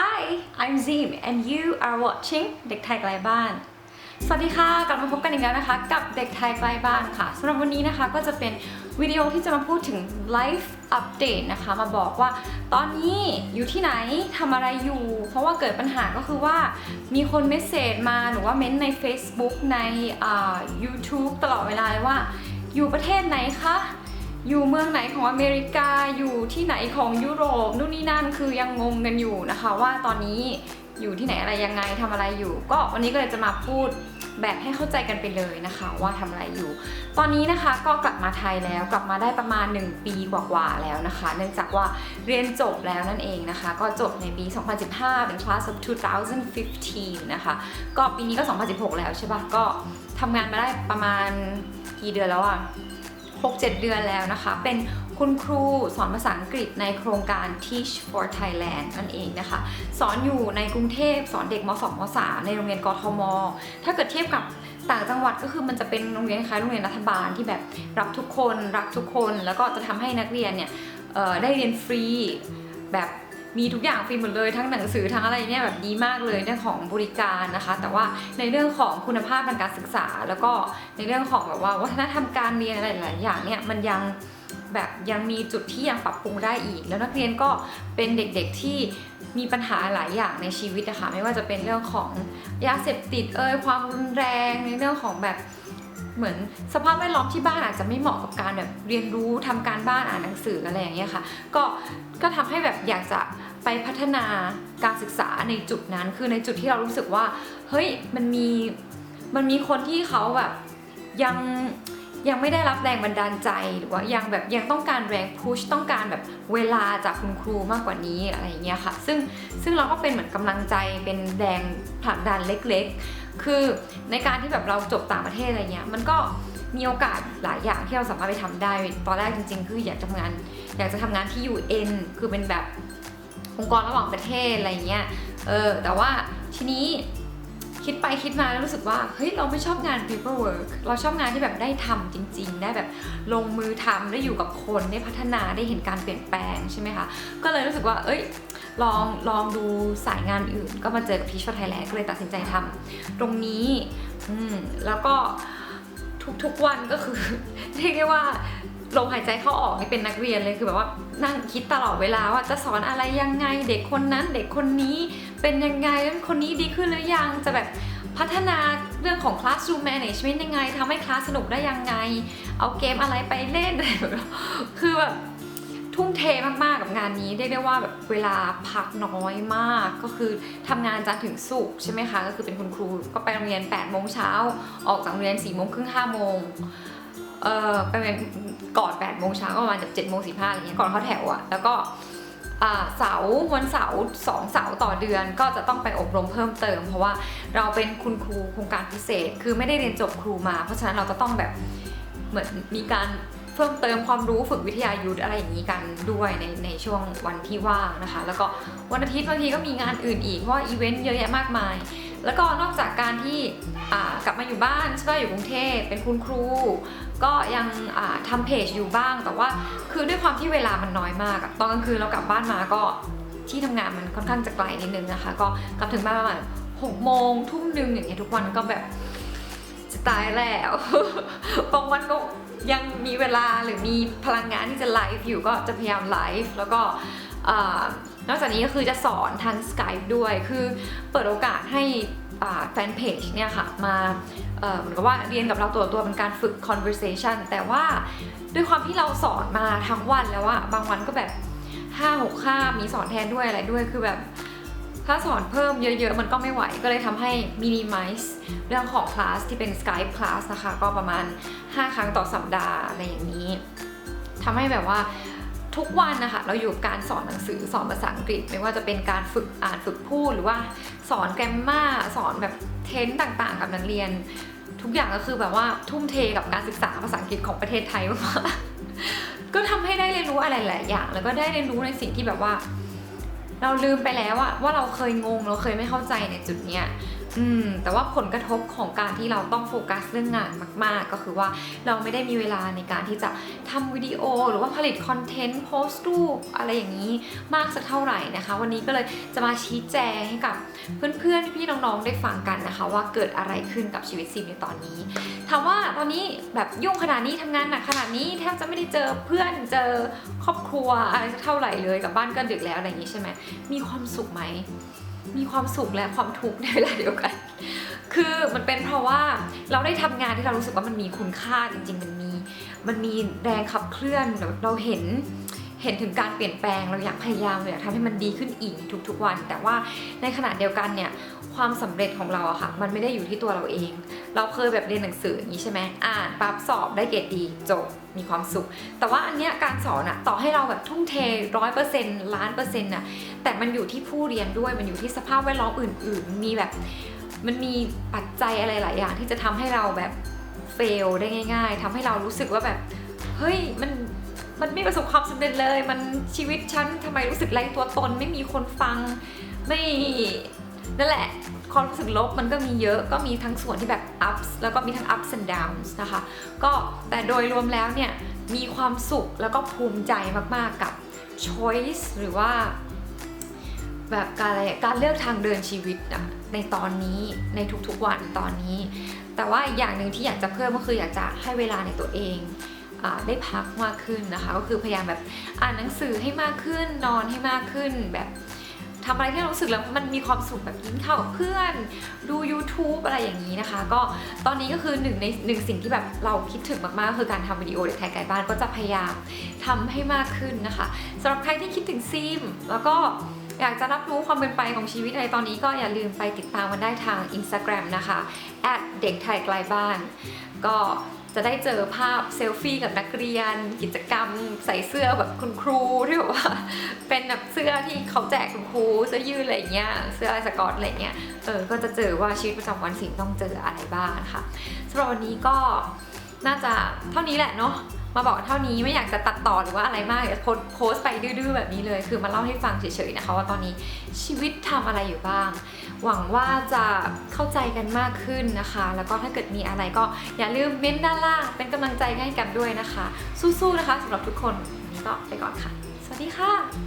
Hi I'm Zim and you are watching เด็กไทยไกลบ้าน สวัสดีค่ะ กลับมาพบกันอีกแล้วนะคะ กับเด็กไทยไกลบ้านค่ะสำหรับวันนี้นะคะก็จะเป็นวิดีโอที่จะมาพูดถึง life update นะคะ มาบอกว่าตอนนี้อยู่ที่ไหนทำอะไรอยู่ เพราะว่าเกิดปัญหาก็คือว่ามีคนเมสเซจมาหรือว่าเม้นต์ใน Facebook ใน YouTube ตลอดเวลาเลยว่า อยู่ประเทศไหนคะ อยู่เมืองไหนของอเมริกาอยู่ที่ไหนของยุโรปนู่นนี่นั่นคือยังงงกันอยู่นะคะ ว่าตอนนี้อยู่ที่ไหนอะไรยังไงทำอะไรอยู่ ก็วันนี้ก็เลยจะมาพูดแบบให้เข้าใจกันไปเลยนะคะ ว่าทำอะไรอยู่ ตอนนี้นะคะก็กลับมาไทยแล้วกลับมาได้ประมาณ 1 ปีกว่าๆแล้วนะคะ เนื่องจากว่าเรียนจบแล้วนั่นเองนะคะ ก็จบในปี 2015 เป็น class of 2015 นะคะ ก็ปีนี้ก็ 2016 แล้วใช่ปะก็ทำงานมาได้ประมาณกี่เดือนแล้วอะ 6-7 เดือนแล้วนะคะ เป็นคุณครูสอนภาษาอังกฤษในโครงการ Teach for Thailand นั่นเองนะคะ สอนอยู่ในกรุงเทพสอนเด็กม .2 ม .3 ในโรงเรียนกทม ถ้าเกิดเทียบกับต่างจังหวัดก็คือมันจะเป็นโรงเรียนคล้ายโรงเรียนรัฐบาลที่แบบรับทุกคนรักทุกคน แล้วก็จะทำให้นักเรียนเนี่ยได้เรียนฟรีแบบ มีทุกอย่างฟรีหมดเลยทั้งหนังสือทั้งอะไรเนี่ยแบบดีมากเลยเรื่องของบริการนะคะ แต่ว่าในเรื่องของคุณภาพทางการศึกษา แล้วก็ในเรื่องของแบบว่าวัฒนธรรมการเรียนอะไรหลายอย่างเนี่ยมันยังแบบยังมีจุดที่ยังปรับปรุงได้อีก แล้วนักเรียนก็เป็นเด็กๆที่มีปัญหาหลายอย่างในชีวิตนะคะไม่ว่าจะเป็นเรื่องของยาเสพติดเอ่ยความรุนแรงในเรื่องของแบบ เหมือนสภาพแวดล้อมที่บ้านอาจจะไม่เหมาะกับการแบบเรียนรู้ทำการบ้านอ่านหนังสืออะไรอย่างเงี้ยค่ะ ก็ก็ทำให้แบบอยากจะไปพัฒนาการศึกษาในจุดนั้น คือในจุดที่เรารู้สึกว่าเฮ้ยมันมีมันมีคนที่เขาแบบยังยังไม่ได้รับแรงบันดาลใจหรือว่ายังแบบยังต้องการแรงพุชต้องการแบบเวลาจากคุณครูมากกว่านี้อะไรอย่างเงี้ยค่ะ ซึ่งซึ่งเราก็เป็นเหมือนกำลังใจเป็นแรงผลักดันเล็ก ๆ คือในการที่แบบเราจบต่างประเทศอะไรเงี้ยมันก็มีโอกาสหลายอย่างที่เราสามารถไปทำได้ตอนแรกจริง ๆ คืออยากจะทำงาน อยากจะทำงานที่ UN คือเป็นแบบองค์กรระหว่างประเทศอะไรเงี้ยเออแต่ว่าทีนี้คิดไปคิดมาแล้วรู้สึกว่าเฮ้ยเราไม่ชอบงาน paperwork เราชอบงานที่แบบได้ทำจริง ๆ ได้แบบลงมือทำได้อยู่กับคนได้พัฒนาได้เห็นการเปลี่ยนแปลงใช่ไหมคะก็เลยรู้สึกว่า เอ้ย ลองลองดูสายงานอื่น ก็มาเจอกับพีชไทยแลนด์ก็เลยตัดสินใจทำตรงนี้อืมแล้วก็ทุกๆวันก็คือเรียกได้ว่าลมหายใจเข้าออกนี่เป็นนักเรียนเลยคือแบบว่านั่งคิดตลอดเวลาว่าจะสอนอะไรยังไง เด็กคนนั้นเด็กคนนี้เป็นยังไงคนนี้ดีขึ้นหรือยังจะแบบพัฒนาเรื่องของ classroom management ยังไงทำให้คลาสสนุกได้ยังไง เอาเกมอะไรไปเล่นอะไรแบบคือแบบ ทุ่มเทมากๆกับงานนี้เรียกได้ว่าแบบเวลาพักน้อยมากก็คือทำงานจันทร์ถึงศุกร์ใช่ไหมคะก็คือเป็นคุณครูก็ไปโรงเรียน8โมงเช้าออกจากโรงเรียน4โมงครึ่ง5โมงเออไปเป็นก่อน8โมงเช้าก็ประมาณเจาก7โมง15อะไรเงี้ยก่อนเข้าแถวอะแล้วก็เสาร์วันเสาร์สองเสาร์ต่อเดือนก็จะต้องไปอบรมเพิ่มเติม เพราะว่าเราเป็นคุณครูโครงการพิเศษ คือไม่ได้เรียนจบครูมา เพราะฉะนั้นเราจะต้องแบบเหมือนมีการ เพิ่มเติมความรู้ฝึกวิทยายุทธอะไรอย่างนี้กันด้วยในในช่วงวันที่ว่างนะคะ แล้วก็วันอาทิตย์บางทีก็มีงานอื่นอีกเพราะอีเวนต์เยอะแยะมากมาย แล้วก็นอกจากการที่กลับมาอยู่บ้านใช่ไหมอยู่กรุงเทพเป็นคุณครู ก็ยังอ่าทำเพจอยู่บ้าง แต่ว่าคือด้วยความที่เวลามันน้อยมากตอนกลางคืนเรากลับบ้านมาก็ที่ทำงานมันค่อนข้างจะไกลนิดนึงนะคะ ก็กลับถึงบ้านประมาณหกโมงทุ่มหนึ่งอย่างเงี้ยทุกวันก็แบบจะตายแล้ว บางวันก็ ยังมีเวลาหรือมีพลังงานที่จะไลฟ์อยู่ก็จะพยายามไลฟ์แล้วก็นอกจากนี้ก็คือจะสอนทาง Skype ด้วย คือเปิดโอกาสให้แฟนเพจเนี่ยค่ะมาเหมือนกับว่าเรียนกับเราตัวตัวเป็นการฝึก conversation แต่ว่าด้วยความที่เราสอนมาทั้งวันแล้วอะบางวันก็แบบ5 6ค่ามีสอนแทนด้วยอะไรด้วยคือแบบ ถ้าสอนเพิ่มเยอะๆ มันก็ไม่ไหว ก็เลยทำให้ minimize เรื่องของคลาสที่เป็น Skype คลาสนะคะ ก็ประมาณ 5 ครั้งต่อสัปดาห์อะไรอย่างนี้ทำให้แบบว่าทุกวันนะคะเราอยู่การสอนหนังสือสอนภาษาอังกฤษ ไม่ว่าจะเป็นการฝึกอ่านฝึกพูดหรือว่าสอนแกรมมาสอนแบบเทนต์ต่างๆ กับนักเรียน ทุกอย่างก็คือแบบว่าทุ่มเทกับการศึกษาภาษาอังกฤษของประเทศไทยมากก็ทำให้ได้เรียนรู้อะไรหลายอย่าง แล้วก็ได้เรียนรู้ในสิ่งที่แบบว่า เราลืมไปแล้วอะว่าเราเคยงงเราเคยไม่เข้าใจในจุดเนี้ย อืมแต่ว่าผลกระทบของการที่เราต้องโฟกัสเรื่องงานมาก ๆ ก็คือว่าเราไม่ได้มีเวลาในการที่จะทำวิดีโอ หรือว่าผลิตคอนเทนต์โพสต์รูปอะไรอย่างนี้มากสักเท่าไหร่นะคะ วันนี้ก็เลยจะมาชี้แจงให้กับเพื่อนๆพี่ๆน้องๆได้ฟังกันนะคะ ว่าเกิดอะไรขึ้นกับชีวิตซีมในตอนนี้ถามว่าตอนนี้แบบยุ่งขนาดนี้ทำงานหนักขนาดนี้แทบจะไม่ได้เจอเพื่อนเจอครอบครัวอะไรสักเท่าไหร่เลยกับบ้านก็ดึกแล้วอะไรอย่างนี้ใช่ไหมมีความสุขไหม มีความสุขและความทุกข์ในเวลาเดียวกัน คือมันเป็นเพราะว่าเราได้ทำงานที่เรารู้สึกว่ามันมีคุณค่าจริงๆ มันมี มันมีแรงขับเคลื่อนเราเห็น เห็นถึงการเปลี่ยนแปลงเราอยากพยายามเราอยากทำให้มันดีขึ้นอีกทุกๆวัน แต่ว่าในขณะเดียวกันเนี่ยความสำเร็จของเราอะค่ะ มันไม่ได้อยู่ที่ตัวเราเอง เราเคยแบบเรียนหนังสืออย่างนี้ใช่ไหมอ่านปั๊บสอบได้เกรดดีจบมีความสุข แต่ว่าอันเนี้ยการสอนอะต่อให้เราแบบทุ่มเทร้อยเปอร์เซ็นต์ล้านเปอร์เซ็นต์อะแต่มันอยู่ที่ผู้เรียนด้วยมันอยู่ที่สภาพแวดล้อมอื่น ๆ มีแบบมันมีปัจจัยอะไรหลายอย่างที่จะทำให้เราแบบเฟลได้ง่าย ๆทำให้เรารู้สึกว่าแบบเฮ้ยมัน มันไม่ประสบความสำเร็จเลย มันชีวิตฉันทำไมรู้สึกไร้ตัวตน ไม่มีคนฟัง ไม่นั่นแหละ ความรู้สึกลบมันก็มีเยอะ ก็มีทั้งส่วนที่แบบ ups แล้วก็มีทั้ง ups and downs นะคะ ก็แต่โดยรวมแล้วเนี่ย มีความสุขแล้วก็ภูมิใจมากๆกับ choice หรือว่า แบบการอะไรการเลือกทางเดินชีวิตอะในตอนนี้ในทุกๆวันตอนนี้ แต่ว่าอีกอย่างหนึ่งที่อยากจะเพิ่มก็คืออยากจะให้เวลาในตัวเอง ได้พักมากขึ้นนะคะ ก็คือพยายามแบบอ่านหนังสือให้มากขึ้น นอนให้มากขึ้นแบบทำอะไรที่เรารู้สึกแล้วมันมีความสุขแบบกินข้าวกับเพื่อน ดู YouTube อะไรอย่างนี้นะคะ ก็ตอนนี้ก็คือหนึ่งในหนึ่งสิ่งที่แบบเราคิดถึงมากๆก็คือการทำวิดีโอเด็กไทยไกลบ้านก็จะพยายามทำให้มากขึ้นนะคะสำหรับใครที่คิดถึงซีมแล้วก็อยากจะรับรู้ความเป็นไปของชีวิตอะไรตอนนี้ก็อย่าลืมไปติดตามกันได้ทาง Instagram นะคะเด็กไทยไกลบ้าน ก็ จะได้เจอภาพเซลฟี่กับนักเรียน กิจกรรม ใส่เสื้อแบบคุณครูที่แบบว่าเป็นแบบเสื้อที่เขาแจกคุณครูเสื้อยืดอะไรเงี้ยเสื้อลายสกอตอะไรเงี้ยเออก็จะเจอว่าชีวิตประจำวันสิ่งต้องเจออะไรบ้างค่ะสำหรับวันนี้ก็น่าจะเท่านี้แหละเนาะ มาบอกเท่านี้ไม่อยากจะตัดต่อหรือว่าอะไรมากอยากโพสโพสต์ไปดื้อๆแบบนี้เลย คือมาเล่าให้ฟังเฉยๆนะคะว่าตอนนี้ชีวิตทำอะไรอยู่บ้าง หวังว่าจะเข้าใจกันมากขึ้นนะคะ แล้วก็ถ้าเกิดมีอะไรก็อย่าลืมเม้นด้านล่าง เป็นกำลังใจให้กันด้วยนะคะ สู้ๆนะคะสำหรับทุกคนนี้ก็ไปก่อนค่ะ สวัสดีค่ะ